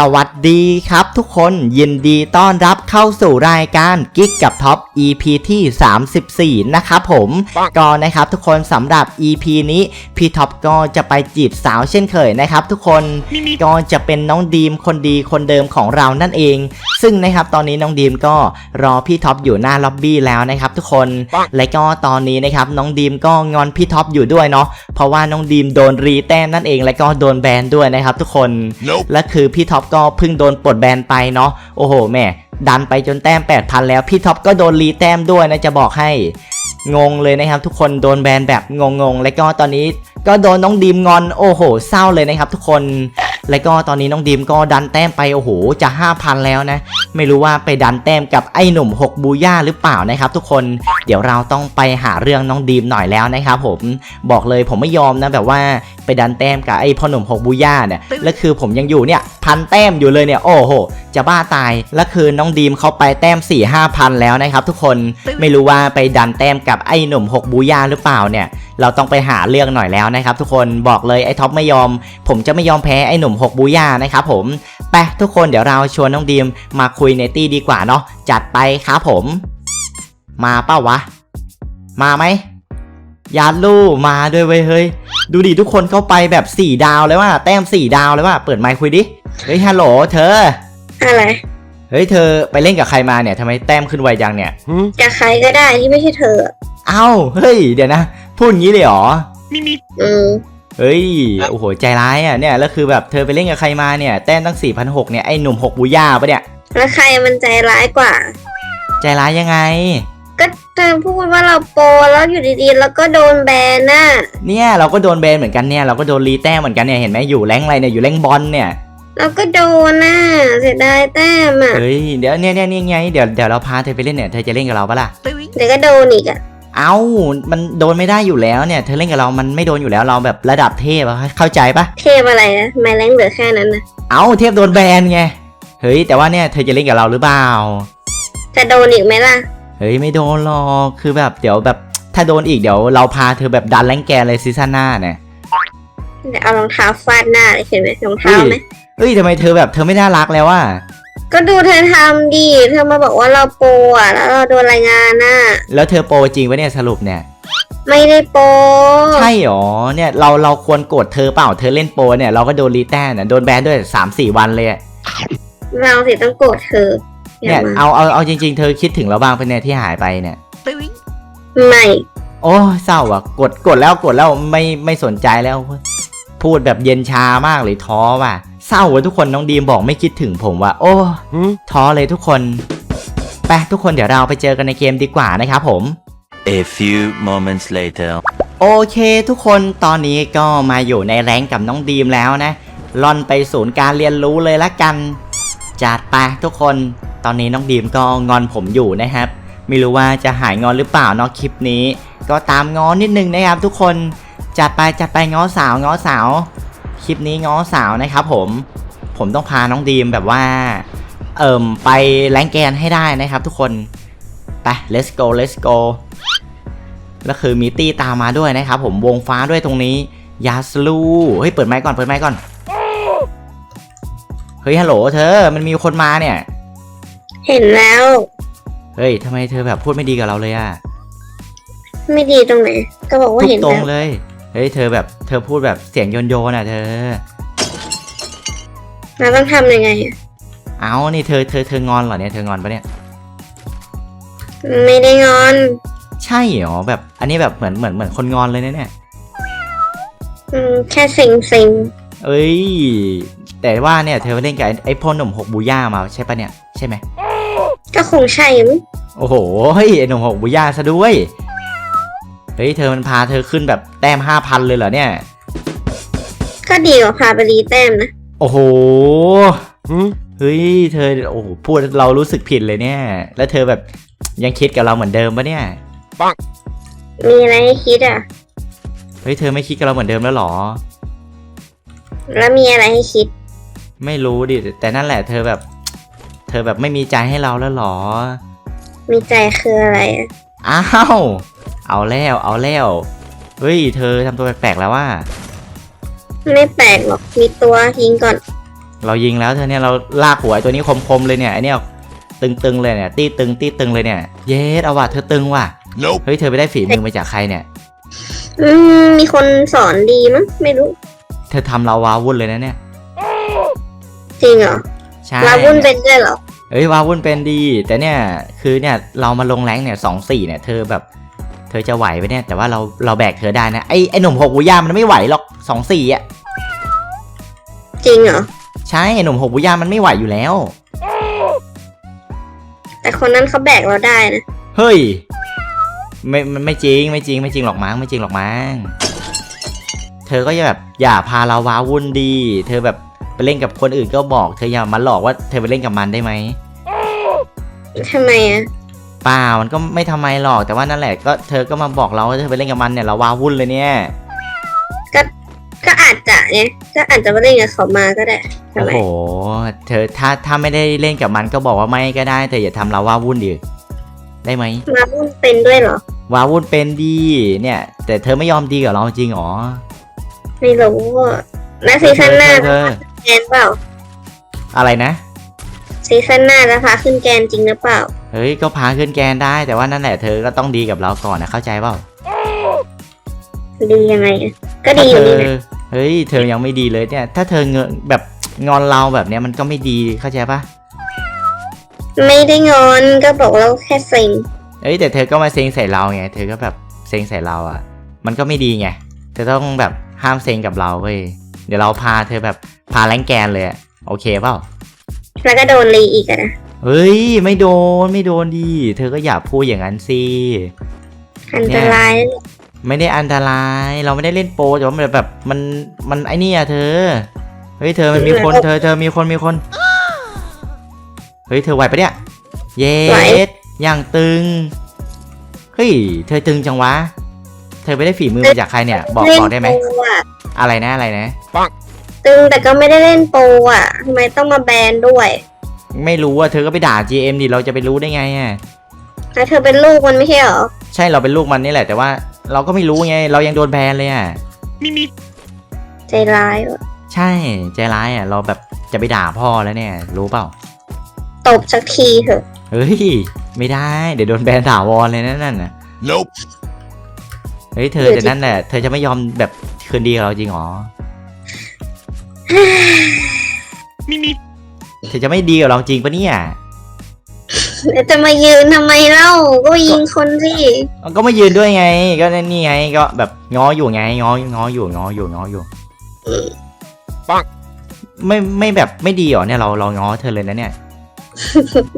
สวัสดีครับทุกคนยินดีต้อนรับเข้าสู่รายการกิ๊กกับท็อป EP ที่ 34 นะครับผมก็นะครับทุกคนสำหรับ EP นี้พี่ท็อปก็จะไปจีบสาวเช่นเคยนะครับ ทุกคนก็จะเป็นน้องดีมคนดีคนเดิมของเรานั่นเอง ซึ่งนะครับตอนนี้น้องดีมก็รอพี่ท็อปอยู่หน้าล็อบบี้แล้วนะครับ ทุกคนและก็ตอนนี้นะครับน้องดีมก็งอนพี่ท็อปอยู่ด้วยเนาะเพราะว่าน้องดีมโดนรีแต้มนั่นเอง และก็โดนแบนด้วยนะครับ ทุกคน Nope. และคือพี่ท็อปก็เพิ่งโดนปลดแบนไปเนาะโอ้โหแม่ดันไปจนแต้ม 8,000 แล้ว พี่ท็อปก็โดนรีแต้มด้วยนะจะบอกให้งงเลยนะครับ ทุกคนโดนแบนแบบงงๆ และก็ตอนนี้ก็โดนน้องดีมงอนโอ้โหเศร้าเลยนะครับ ทุกคน และก็ตอนนี้น้องดีมก็ดันแต้มไปโอ้โหจะ 5,000 แล้วนะ ไม่รู้ว่าไปดันแต้มกับไอ้หนุ่ม 6 บูย่าหรือเปล่านะครับ ทุกคนเดี๋ยวเราต้องไปหาเรื่องน้องดีมหน่อยแล้วนะครับผมบอกเลยผมไม่ยอมนะแบบว่าไปดันแต้มกับไอ้พ่อหนุ่ม 6 บูย่าเนี่ยแล้วคือผมยังอยู่เนี่ยพันแต้มอยู่เลยเนี่ยโอ้โหจะบ้าตายแล้วคือน้องดีมเขาไปแต้ม4 5พันแล้วนะครับ ทุกคนไม่รู้ว่าไปดันแต้มกับไอ้หนุ่ม 6 บูย่าหรือเปล่าเนี่ย เราต้องไปหาเรื่องหน่อยแล้วนะครับทุกคนบอกเลยไอ้ท็อปไม่ยอม ผมจะไม่ยอมแพ้ไอ้หนุ่ม 6 บูย่านะครับผมไปทุกคนเดี๋ยวเราชวนน้องดีมมาคุยในตี้ดีกว่าเนาะจัดไปครับผม มาเป้าวะ มาไหมยาลูมาด้วยเว้ยเฮ้ยดูดิทุกคนเข้าไปแบบ 4 ดาวเลยว่าแต้ม 4 ดาวเลยว่าเปิดไมค์คุยดิเฮ้ยฮัลโหลเธออะไรเฮ้ยเธอไปเล่นกับใครมาเนี่ยทำไมแต้มขึ้นไวจังเนี่ยกับใครก็ได้ที่ไม่ใช่เธอ เอ้าเฮ้ยเดี๋ยวนะ พูดงี้เลยเหรออืมเฮ้ยโอ้โห ใจร้ายอะ เนี่ย แล้วคือแบบเธอไปเล่นกับใครมาเนี่ย แต้มตั้ง 4,600 เนี่ย ไอ้หนุ่ม 6 บูย่าปะเนี่ย แล้วใครมันใจร้ายกว่า ใจร้ายยังไง ก็เธอพูดว่าเราโปรแล้วอยู่ดีๆ แล้วก็โดนแบนน่ะ เนี่ย เราก็โดนแบนเหมือนกันเนี่ย เราก็โดนรีแต้มเหมือนกันเนี่ย เห็นไหมอยู่แรงค์อะไรเนี่ย อยู่แรงค์บอลเนี่ย เราก็โดนน่ะเสียดายแต้มอะ เฮ้ย เดี๋ยวเนี่ยเนี่ยเนี่ยไง เดี๋ยวเดี๋ยวเราพาเธอไปเล่นเนี่ย เธอจะเล่นกับเราปะล่ะ เดี๋ยวก็โดนอีกอะ เอ้ามันโดนไม่ได้อยู่แล้วเนี่ย เธอเล่นกับเรามันไม่โดนอยู่แล้วเราแบบระดับเทพอะเข้าใจปะเทพอะไรนะไม่แรงเหลือแค่นั้นนะเอ้าเทพโดนแบนไงเฮ้ยแต่ว่าเนี่ยเธอจะเล่นกับเราหรือเปล่าจะโดนอีกไหมล่ะเฮ้ยไม่โดนหรอกคือแบบเดี๋ยวแบบถ้าโดนอีกเดี๋ยวเราพาเธอแบบดันแรงแกนเลยซีซั่นหน้าเนี่ยเดี๋ยวเอารองเท้าฟาดหน้าเลยเห็นไหมรองเท้าไหมเฮ้ยทำไมเธอแบบเธอไม่น่ารักแล้วว่า ก็ดูเธอทำดิเธอมาบอกว่าเราโปรอะ แล้วเราโดนรายงานน่ะ แล้วเธอโปรจริงปะเนี่ยสรุปเนี่ย ไม่ได้โปรใช่หรอ เนี่ยเราเราควรโกรธเธอเปล่า เธอเล่นโปรเนี่ยเราก็โดนรีแต้มเนี่ยโดนแบนด้วย3าสี่วันเลยอะเราสิต้องโกรธเธออเนี่ยย่ามาเอาเอาเอาจริง ๆ เธอคิดถึงเราบ้างเป็นเนี่ยที่หายไปเนี่ย ไม่ โอ้เศร้าอะ กดกดแล้วกดแล้วไม่ไม่สนใจแล้ว พูดแบบเย็นชามากเลยท้อว่ะ เศร้าว่ะทุกคนน้องดีมบอกไม่คิดถึงผมว่ะโอ้ท้อเลยทุกคนไปทุกคนเดี๋ยวเราไปเจอกันในเกมดีกว่านะครับผม A few moments later. โอเคทุกคนตอนนี้ก็มาอยู่ในแรงค์กับน้องดีมแล้วนะล่อนไปศูนย์การเรียนรู้เลยละกัน จัดไปทุกคนตอนนี้น้องดีมก็งอนผมอยู่นะครับ ไม่รู้ว่าจะหายงอนหรือเปล่าเนาะคลิปนี้ ก็ตามง้อนิดนึงนะครับทุกคน จัดไปจัดไปง้อสาวง้อสาว คลิปนี้ง้อสาวนะครับผมผมต้องพาน้องดีมแบบว่า เอิ่มไปแรงแกนให้ได้นะครับทุกคน ไป let's go let's go แล้วคือมีตี้ตามมาด้วยนะครับผมวงฟ้าด้วยตรงนี้ ยาสลูเฮ้ย เปิดไมค์ก่อน เปิดไมค์ก่อน เฮ้ย ฮัลโหลเธอ มันมีคนมาเนี่ย เห็นแล้ว เฮ้ยทำไมเธอแบบพูดไม่ดีกับเราเลยอะไม่ดีตรงไหน ก็บอกว่าทุกเห็นตรงแล้วเลย เฮ้ยเธอแบบเธอพูดแบบเสียงโยนโยนๆอะเธอ เราต้องทำยังไงอะเอานี่เธอเธอเธองอนเหรอเนี่ยเธองอนปะเนี่ย ไม่ได้งอน ใช่เหรอแบบอันนี้แบบเหมือนเหมือนเหมือนคนงอนเลยนะเนี่ย อืมแค่เซ็งเซ็งเอ้ย แต่ว่าเนี่ยเธอไปเล่นกับไอ้ไอ้พ่อหนุ่มหกบูย่ามาใช่ปะเนี่ยใช่ไหม ๆก็คงใช่มั้งโอ้โหเฮ้ยไอ้หนุ่มหกบูย่าซะด้วย เฮ้ยเธอมันพาเธอขึ้นแบบแต้มห้าพันเลยเหรอเนี่ย ก็ดีกว่าพาไปรีแต้มนะ โอ้โหเฮ้ยเธอโอ้โหพูดเรารู้สึกผิดเลยเนี่ย แล้วเธอแบบยังคิดกับเราเหมือนเดิมปะเนี่ยมีอะไรให้คิดอะเฮ้ยเธอไม่คิดกับเราเหมือนเดิมแล้วเหรอ แล้วมีอะไรให้คิด ไม่รู้ดิแต่นั่นแหละ เธอแบบ เธอแบบไม่มีใจให้เราแล้วเหรอ มีใจคืออะไรอะอ้าว เอาแล้วเอาแล้วเฮ้ย เธอทำตัวแปลกๆแล้วว่า ไม่แปลกหรอก มีตัวยิงก่อน เรายิงแล้วเธอเนี่ยเราลากหัวไอ้ตัวนี้คมๆเลยเนี่ยไอเนี่ยตึงๆเลยเนี่ย ตีตึงตีตึงเลยเนี่ย เยสเอาว่ะเธอตึงว่ะ Nope. เฮ้ยเธอไปได้ฝีมือมาจากใครเนี่ย อืม มีคนสอนดีมั้ง ไม่รู้ เธอทำเราวาวุ่นเลยนะเนี่ย จริงเหรอใช่ลาวุ่นเป็นด้วยเหรอ เอ้ยวาวุ่นเป็นดี แต่เนี่ยคือเนี่ยเรามาลงแรงเนี่ยสองสี่เนี่ยเธอแบบเธ อจะไหวไปเนี่ย แต่ว่าเราเราแบกเธอได้นะ ไอไอหนุ่มหกบุย่ามันไม่ไหวหรอกสองสี่อะ จริงเหรอ ใช่ไอหนุ่มหกบุย่ามันไม่ไหวอยู่แล้ว แต่คนนั้นเขาแบกเราได้นะ เฮ้ย ไม่ไม่ไม่จริงไม่จริงไม่จริงหรอกมั้งไม่จริงหรอกมั้ง เธอก็อย่าแบบอย่าพาเราว้าวุ่นดี เธอแบบไปเล่นกับคนอื่นก็บอก เธออย่ามาหลอกว่าเธอไปเล่นกับมันได้ไหมทำไมอะเปล่ามันก็ไม่ทำไมหรอกแต่ว่านั่นแหละก็เธอก็มาบอกเราว่าเธอไปเล่นกับมันเนี่ยเราว้าวุ่นเลยเนี่ย ก็อาจจะไงก็อาจจะมาเล่นกับเขามาก็ได้ทำโอ้ไมโหเธอถ้าถ้าไม่ได้เล่นกับมันก็บอกว่าไม่ก็ได้แต่อย่าทำเราว้าวุ่นดิได้ไหมลาวุ่นเป็นด้วยเหรอ ว้าวุ่นเป็นดีเนี่ย แต่เธอไม่ยอมดีกับเราจริงเหรอไม่รู้อะแล้วซีซั่นหน้าเธอแกนเปล่าอะไรนะซีซั่นหน้าจะพาขึ้นแกนจริงหรือเปล่า เฮ้ยก็พาขึ้นแกนได้ แต่ว่านั่นแหละเธอก็ต้องดีกับเราก่อนนะเข้าใจเปล่าดียังไงอะก็ถ้าดีอเธยู่อนี่นะเฮ้ยเธอยังไม่ดีเลยเนี่ย ถ้าเธอเงนแบบงอนเราแบบเนี้ยมันก็ไม่ดีเข้าใจปะไม่ได้งอนก็บอกเราแค่สิงเอ้ยแต่เธอก็มาเซ็งใส่เราไงเธอก็แบบเซ็งใส่เราอะ มันก็ไม่ดีไงเธอต้องแบบห้ามเซ็งกับเราเว้ยเดี๋ยวเราพาเธอแบบพาแรงแกนเลยอะโอเคเปล่าแล้วก็โดนรีอีกอะนะ เฮ้ย ไม่โดนไม่โดนดี เธอก็อย่าพูดอย่างนั้นสิอันตรายนะไม่ได้อันตราย เราไม่ได้เล่นโปรแต่ว่ามันแบบมันมันไอเนี่ยเธอ เฮ้ยเธอมันมีคนเธอเธอมีคนมีคน เฮ้ยเธอไหวปะเนี่ย เยสอย่างตึง เฮ้ยเธอตึงจังวะ เธอไปได้ฝีมือมาจากใครเนี่ย บอกเล่นบอกได้ไหมโปรอะอะไรนะอะไรนะ ตึงแต่ก็ไม่ได้เล่นโปรอะทำไมต้องมาแบนด้วย ไม่รู้อะเธอก็ไปด่า GM ดิเราจะไปรู้ได้ไงอะแล้วเธอเป็นลูกมันไม่ใช่เหรอ ใช่เราเป็นลูกมันนี่แหละ แต่ว่าเราก็ไม่รู้ไง เรายังโดนแบนเลยอะใจร้ายว่ะใช่ใจร้ายอะ เราแบบจะไปด่าพ่อแล้วเนี่ย รู้เปล่า ตบสักทีเถอะ เฮ้ย ไม่ได้ เดี๋ยวโดนแบนถาวรเลยนะนั่นน่ะ Nope. เฮ้ยเธอแต่นั่นแหละ เธอจะไม่ยอมแบบคืนดีกับเราจริงเหรอ เธอจะไม่ดีกับเราจริงปะเนี่ยแล้วจะมายืนทำไมเล่า ก็ยิงคนสิก็มายืนด้วยไง ก็นี่ไงก็แบบง้ออยู่ไงง้อง้ออยู่ง้ออยู่ง้ออยู่ปังไม่ไม่แบบไม่ดีเหรอเนี่ยเราเราง้อเธอเลยนะเนี่ย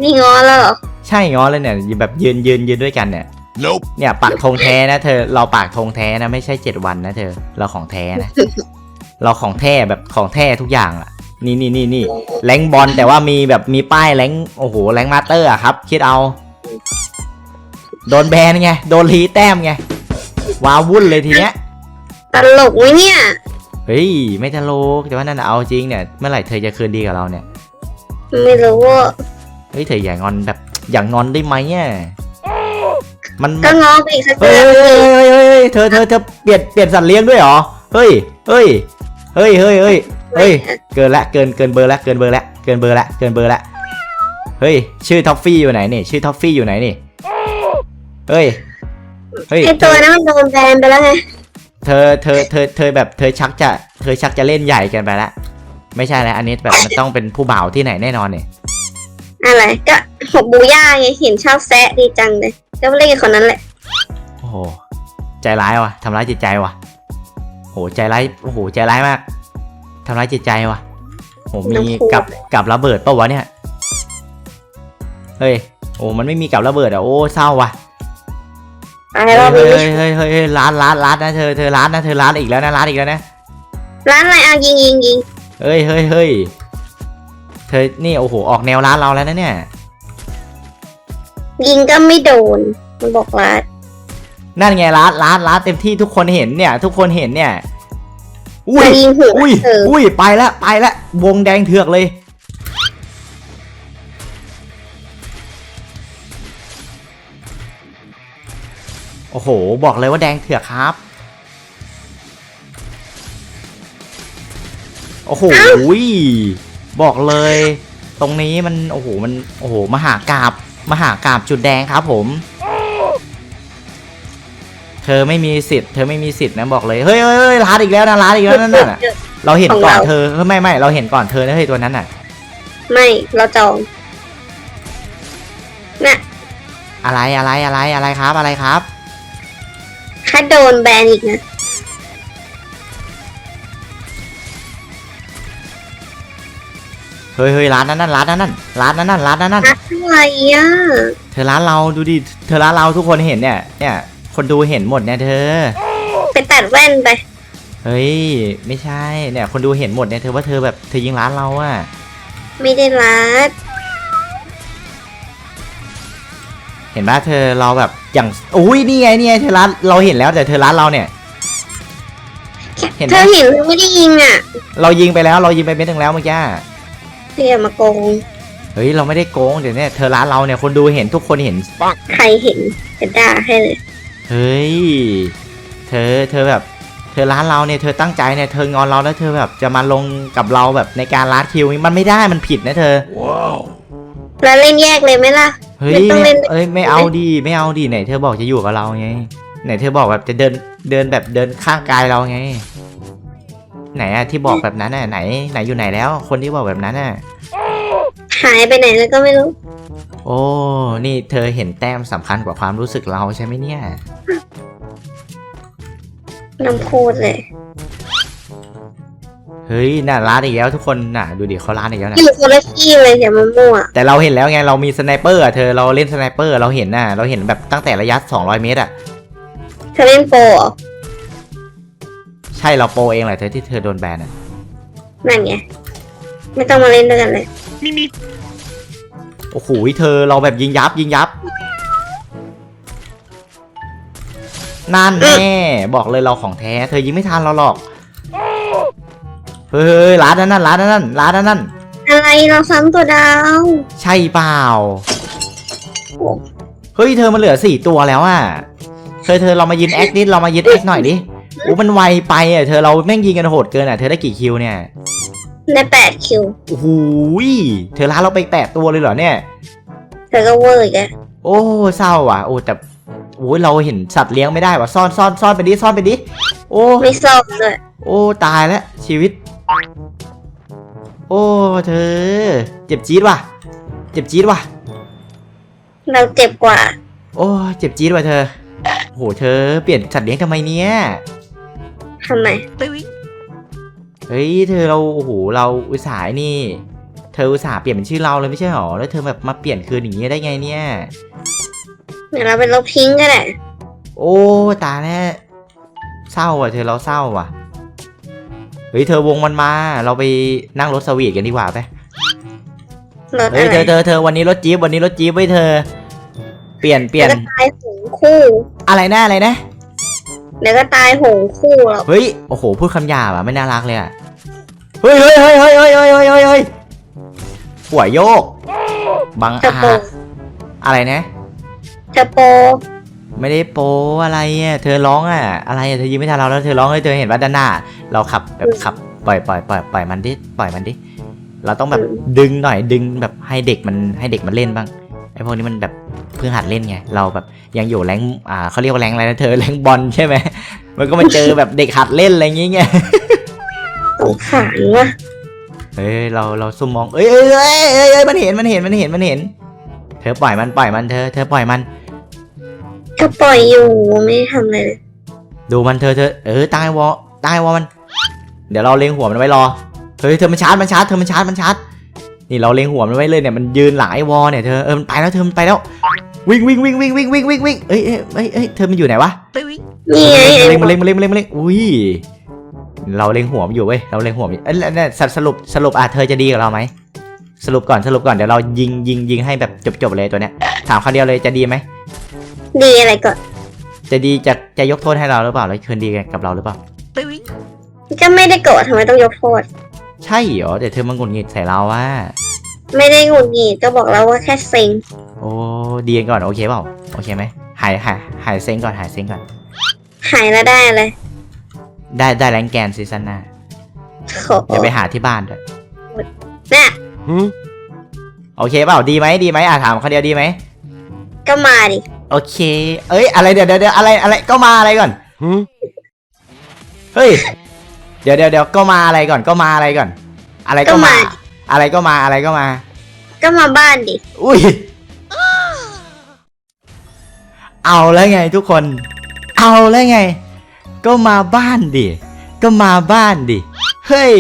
นี่งอแล้วเหรอใช่ง้อเลยเนี่ยแบบยืนยืนยืนด้วยกันเนี่ย Nope. เนี่ยปากธงแท้นะเธอเราปากธงแท้นะไม่ใช่เจ็ดวันนะเธอเราของแท้นะเราของแท้แบบของแท้ทุกอย่างอะ นี่นี่นี่นี่แรงบอลแต่ว่ามีแบบมีป้ายแรงโอ้โหแรงมาสเตอร์อะครับ คิดเอา โดนแบนไง โดนรีแต้มไง ว้าวุ่นเลยทีเนี้ย ตลกไหมเนี่ย เฮ้ย ไม่ตลกแต่ว่านั่นน่ะเอาจริงเนี่ย เมื่อไหร่เธอจะคืนดีกับเราเนี่ย ไม่รู้ว่าเฮ้ยเธออย่างอนแบบ อย่างงอนได้ไหมอะมันก็งอไปอีกสักเฮ้เดืยอนเฮ้ยเฮ้ยเฮ้ยเฮ้ยเธอเธอเธอเปลี่ยนเปลี่ยนสัตว์เลี้ยงด้วยเหรอ เฮ้ย เฮ้ย เฮ้ยเฮ้ยเฮ้ย เฮ้ย เกินละ เกิน เกินเบอร์ละ เกินเบอร์ละ เกินเบอร์ละ เกินเบอร์ละ เฮ้ย ชื่อท็อฟฟี่อยู่ไหนนี่ ชื่อท็อฟฟี่อยู่ไหนนี่ เฮ้ย เฮ้ยไอตัวนั้นมันโดนแบนไปแล้วไง เธอ เธอ เธอ เธอแบบ เธอชักจะ เธอชักจะเล่นใหญ่เกันไปละ ไม่ใช่แล้วอันนี้แบบมันต้องเป็นผู้บ่าวที่ไหนแน่นอนเนี่ยอะไร ก็หกบูย่าไง เห็นชอบแซะดีจังเลย ก็เล่นกับคนนั้นแหละ โอ้โห ใจร้ายว่ะทำร้ายจิตใจว่ะโห ใจร้าย โอ้โห ใจร้ายมาก ทำร้ายจิตใจว่ะโหมีน้ำพุกับกับระเบิดปะวะเนี่ย เฮ้ย โอ้ มันไม่มีกับระเบิดอะ โอ้ เศร้าว่ะตายเฮ้ยรอบเฮ้นี้ยเฮ้ยเฮ้ยเฮ้ยร้านร้านร้านนะเธอ เธอร้านนะ เธอร้านอีกแล้วนะร้านอีกแล้วนะ ร้านอะไรอะยิงยิงยิงเฮ้ยเฮ้ยเฮ้ยเธอ นี่ โอ้โห ออกแนวร้านเราแล้วนะเนี่ย ยิงก็ไม่โดน มันบอกร้านนั่นไงร้านร้านร้านเต็มที่ทุกคนเห็นเนี่ย ทุกคนเห็นเนี่ย อุ้ยมายิงหัวอุ้ยเธออุ้ยไปแล้วไปแล้ววงแดงเถือกเลย โอ้โห บอกเลยว่าแดงเถือกครับ โอ้โหบอกเลย ตรงนี้มันโอ้โหมันโอ้โหมหากราบมหากราบจุดแดงครับผมเธอไม่มีสิทธิ์เธอไม่มีสิทธิ์นะบอกเลยเฮ้ยเฮ้ยเฮ้ยร้านอีกแล้วนะร้านอีกแล้วนั่นน่ะเราเห็นก่อนเธอเฮ้ยไม่ไม่เราเห็นก่อนเธอนะเฮ้ยตัวนั้นน่ะ ไม่เราจองน่ะอะไรอะไรอะไรอะไรครับอะไรครับถ้าโดนแบนอีกนะเฮ้ยเฮ้ยร้านนั้นนั่นร้านนั้นนั่นร้านนั้นนั่นร้านนั้นนั่นอะไรอะเธอร้านเราดูดิเธอร้านเราทุกคนเห็นเนี่ยเนี่ย คนดูเห็นหมดเนี่ยเธอไปตัดแว่นไปเฮ้ย ไม่ใช่เนี่ย คนดูเห็นหมดเนี่ยเธอว่าเธอแบบเธอยิงร้านเราอะไม่ได้รัดเห็นไหมเธอเราแบบอย่างอุ้ยนี่ไงนี่ไงเธอร้านเราเห็นแล้วแต่เธอร้านเราเนี่ย เห็นไหม เธอเห็นเธอไม่ได้ยิงอะเรายิงไปแล้วเรายิงไปเม็ดหนึงแล้วเมื่อกี้เธออย่ามาโกงเฮ้ยเราไม่ได้โกงเดี๋ยวเนี่ยเธอร้านเราเนี่ยคนดูเห็นทุกคนเห็น ใครเห็นจะด่าให้เลย เฮ้ย เธอ เธอแบบ เธอร้านเราเนี่ย เธอตั้งใจเนี่ย เธองอนเราแล้วเธอแบบจะมาลงกับเราแบบในการร้านคิวนี้มันไม่ได้ มันผิดนะเธอแล้วเล่นแยกเลยไหมล่ะ เฮ้ย ไม่ต้องเล่น เอ้ย ไม่เอาดี ไม่เอาดีไหนเธอบอกจะอยู่กับเราไง ไหนเธอบอกแบบจะเดิน เดินแบบเดินข้างกายเราไง ไหนอะที่บอกแบบนั้นอะไหน ไหนอยู่ไหนแล้ว คนที่บอกแบบนั้นอะหายไปไหนแล้วก็ไม่รู้ โอ้ นี่เธอเห็นแต้มสำคัญกว่าความรู้สึกเราใช่ไหมเนี่ย น้ำพูดเลยเฮ้ย น่ะร้านอีกแล้วทุกคนน่ะ ดูดิเขาร้านอีกแล้วนะ อยู่คนละที่เลยอย่ามามั่วแต่เราเห็นแล้วไง เรามีสไนเปอร์อะเธอ เราเล่นสไนเปอร์ เราเห็นน่ะ เราเห็นแบบตั้งแต่ระยะ 200 เมตรอะเธอเล่นโปรเหรอใช่ เราโปรเองแหละเธอที่เธอโดนแบนอะนั่นไง ไม่ต้องมาเล่นด้วยกันเลย โอ้โหเธอเราแบบยิงยับยิงยับนั่นแน่บอกเลยเราของแท้เธอยิงไม่ทันเราหรอกเฮ้ยร้านนั้นนั่นร้านนั้นนั่นร้านนั้นนั่นอะไรเราซ้ำตัวดาว ใช่เปล่าโอ้เฮ้ยเธอมันเหลือสี่ตัวแล้วอะเธอเธอเรามายืนแอคนิดเรามายืนแอคหน่อยดิโอ้มันไวไปอะเธอเราแม่งยิงกันโหดเกินอะเธอได้กี่คิวเนี่ย ได้แปดคิว โอ้โหยเธอร้านเราไปแปดตัวเลยเหรอเนี่ย เธอก็เวอร์อีกแล้วโอ้เศร้าว่ะ โอ้แต่โอ้ยเราเห็นสัตว์เลี้ยงไม่ได้ว่ะซ่อนซ่อนซ่อนไปดิซ่อนไปดิโอ้ไม่ซ่อมเลยโอ้ตายแล้วชีวิต โอ้เธอ เจ็บจี๊ดว่ะ เจ็บจี๊ดว่ะ เราเจ็บกว่า โอ้เจ็บจี๊ดว่ะเธอโหเธอเปลี่ยนสัตว์เลี้ยงทำไมเนี่ยทำไม เฮ้ยเธอเราโอ้โหเราอุตส่าห์ไอ้นี่ เธออุตส่าห์เปลี่ยนเป็นชื่อเราเลยไม่ใช่หรอแล้วเธอแบบมาเปลี่ยนคืนอย่างนี้ได้ไงเนี่ยเดี๋ยวเราเป็นลบทิ้งก็ได้โอ้ตายแล้วเศร้าอะเธอเราเศร้าอะเฮ้ยเธอวงมันมา เราไปนั่งรถสวีทกันดีกว่าไปรถเฮ้อะยไรเธอเธอเธอวันนี้รถจี๊ปวันนี้รถจี๊ปไว้ยเธอ เปลี่ยนเปลี่ยนเดี๋ยวก็ตายหงคู่อะไรนะอะไรนะ เดี๋ยวก็ตายหงคู่หรอกเฮ้ย โอ้โห พูดคำหยาบอะไม่น่ารักเลยอะเฮ้ยเฮ้ยเฮ้ยเฮ้ยเฮ้ยเฮ้ยเฮ้ยเฮ้ยเฮ้ยหัวโยก บังเธออาโปรจอะไรนะ เธอโปรไม่ได้โปอะไรอะ เธอร้องอะ อะไรอะ เธอยิ้มไม่ทันเราแล้ว เธอร้องให้เธอเห็นว่าด้านหน้า เราขับแบบขับ ปล่อยปล่อยปล่อยปล่อยมันดิ ปล่อยมันดิ เราต้องแบบดึงหน่อยดึงแบบให้เด็กมันให้เด็กมันเล่นบ้างไอ้พวกนี้มันแบบเพิ่งหัดเล่นไง เราแบบยังอยู่แรงอ่าเขาเรียกว่าแรงอะไรนะเธอแรงบอลใช่ไหม มันก็มาเจอแบบเด็กหัดเล่นอะไรอย่างเงี้ยสงสารว่ะเฮ้ยเราเราซุ่มมอง เอ้ยเอ้ยเอ้ยเอ้ยเอ้ยมันเห็นมันเห็นมันเห็นมันเห็น เธอปล่อยมันปล่อยมันเธอเธอปล่อยมัน ก็ปล่อยอยู่ไม่ได้ทำอะไรเลยดูมันเธอเธอเออตายวอตายวอมัน เดี๋ยวเราเล็งหัวมันไว้รอ เฮ้ยเธอมันชาร์จมันชาร์จเธอมันชาร์จมันชาร์จ นี่เราเล็งหัวมันไว้เลยเนี่ยมันยืนหลังไอ้วอเนี่ยเธอเออมันไปแล้วเธอมันไปแล้ววิ่งวิ่งวิ่งวิ่งวิ่งวิ่งวิ่งวิ่งเอ้ยเอ้ยเอ้ยเอ้ยเธอมันอยู่ไหนวะนี่ไงเล็งมาเล็งมาเล็งมาเล็งมาเล็งอุ้ยเราเล็งหัวมันอยู่เว้ยเราเล็งหัวมันเอ้ยแล้วเนี่ยสรุปสรุปอะเธอจะดีกับเราไหมสรุปก่อนสรุปก่อนเดี๋ยวเรายิงยิงยิงให้แบบจบๆเลยตัวเนี้ยถามคำเดียวเลยจะดีไหมดีอะไรก่อนจะดีจะจะยกโทษให้เราหรือเปล่าแล้วคืนดีกับเราหรือเปล่าก็ไม่ได้โกรธทำไมต้องยกโทษ ใช่เหรอเดี๋ยวเธอมาหงุดหงิดใส่เราว่า ไม่ได้หงุดหงิดก็บอกแล้วว่าแค่เซ็งโอ้ดีกันก่อนโอเคเปล่าโอเคไหมหายหายหายเซ็งก่อนหายเซ็งก่อน หายแล้วได้อะไรได้ได้แรงแกนซีซั่นหน้าโอ้โหเดี๋ยวไปหาที่บ้านด้วยน่ะโอเคเปล่าดีไหมดีไหมอะถามคนเดียวดีไหมก็มาดิ โอเค เอ้ยอะไรเดี๋ยวเดี๋ยวเดี๋ยวอะไรอะไรก็มาอะไรก่อนเฮ้ยเดี๋ยวเดี๋ยวเดี๋ยวก็มาอะไรก่อนก็มาอะไรก่อน อะไรก็มา อะไรก็มาอะไรก็มา ก็มาบ้านดิ อุ้ย เอาแล้วไงทุกคน เอาแล้วไง ก็มาบ้านดิ ก็มาบ้านดิ เฮ้ย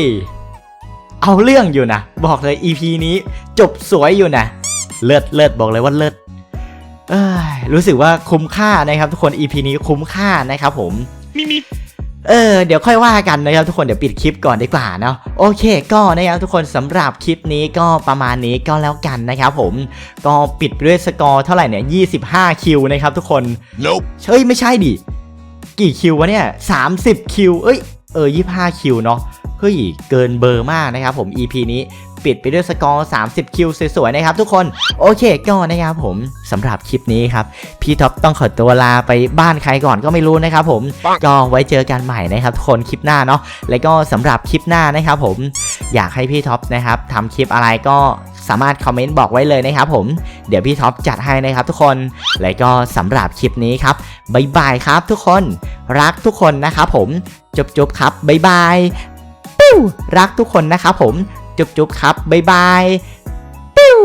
เอาเรื่องอยู่นะ บอกเลย EP นี้จบสวยอยู่นะ เลิศเลิศบอกเลยว่าเลิศเอ้ยรู้สึกว่าคุ้มค่านะครับ ทุกคน EP นี้คุ้มค่านะครับผม เออเดี๋ยวค่อยว่ากันนะครับทุกคนเดี๋ยวปิดคลิปก่อนดีกว่าเนาะโอเค ก็นะครับทุกคนสำหรับคลิปนี้ก็ประมาณนี้ก็แล้วกันนะครับผมก็ปิดด้วยสกอร์เท่าไหร่เนี่ย25คิวนะครับทุกคน Nope. เฮ้ยไม่ใช่ดิกี่คิววะเนี่ย30คิวเอ้ยเออ25คิวเนาะเฮ้ยเกินเบอร์มากนะครับผม EP นี้ ปิดไปด้วยสกอร์ 30 คิวสวยๆนะครับทุกคนโอเคก็นะครับผมสำหรับคลิปนี้ครับ พี่ท็อปต้องขอตัวลาไปบ้านใครก่อนก็ไม่รู้นะครับผมปังก็ไว้เจอกันใหม่นะครับทุกคนคลิปหน้าเนาะแล้วก็สำหรับคลิปหน้านะครับผมอยากให้พี่ท็อปนะครับทำคลิปอะไรก็สามารถคอมเมนต์บอกไว้เลยนะครับผมเดี๋ยวพี่ท็อปจัดให้นะครับทุกคน แล้วก็สำหรับคลิปนี้ครับบายบายครับทุกคน รักทุกคนนะครับผมจุ๊บจุ๊บครับบายบายปิ้วรักทุกคนนะครับผม จุ๊บๆครับบายบายปิ้ว